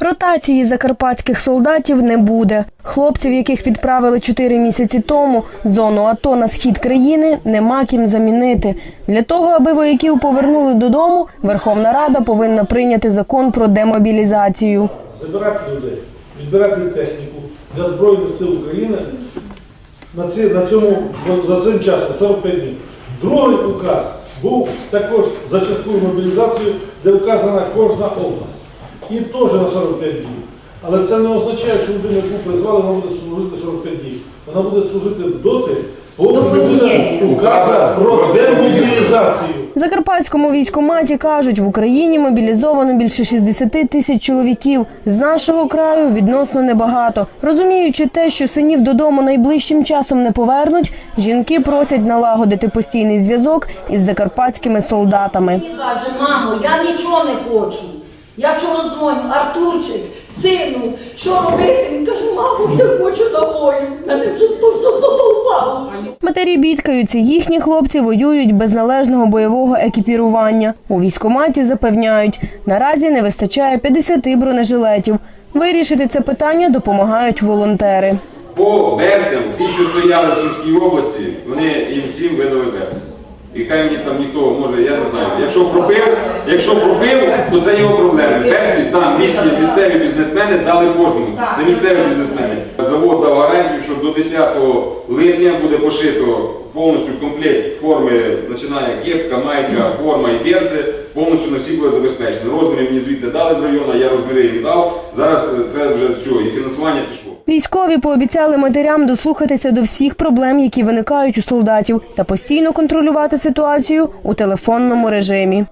Ротації закарпатських солдатів не буде. Хлопців, яких відправили чотири місяці тому зону АТО на схід країни, нема ким замінити. Для того, аби вояків повернули додому, Верховна Рада повинна прийняти закон про демобілізацію. забирати людей, відбирати техніку для Збройних сил України на, ці, на цьому, за цим часом 45 днів. Другий указ був також за часткову мобілізацію, де вказана кожна область. І теж на 45 днів. Але це не означає, що людину, яку призвали, вона буде служити 45 днів. Вона буде служити доти, поки не буде указа про демобілізацію. Закарпатському військкоматі кажуть, в Україні мобілізовано більше 60 тисяч чоловіків. З нашого краю відносно небагато. Розуміючи те, що синів додому найближчим часом не повернуть, жінки просять налагодити постійний зв'язок із закарпатськими солдатами. Він каже, мамо, я нічого не хочу. Я вчора дзвоню, Артурчик, сину, що робити? Він каже, мамо, я хочу на волю. Мене вже все. Матері бідкаються, їхні хлопці воюють без належного бойового екіпірування. У військкоматі запевняють, наразі не вистачає 50 бронежилетів. Вирішити це питання допомагають волонтери. По берцям, ті, що стояли в Сумській області, вони їм всім видали берці. І хай мені там ніхто може, я не знаю. Якщо пропив, якщо пропив, то це його проблеми. Берці там місті, місцеві бізнесмени дали кожному. Це місцеві бізнесмени. Завод дав гарантію, що до 10 липня буде пошито повністю комплект форми, починає кепка, майка, форма і берці, повністю на всі буде забезпечено. Розміри мені звідти дали з району, я розміри їм дав. Зараз це вже все, і фінансування пішло. Військові пообіцяли матерям дослухатися до всіх проблем, які виникають у солдатів, та постійно контролювати ситуацію у телефонному режимі.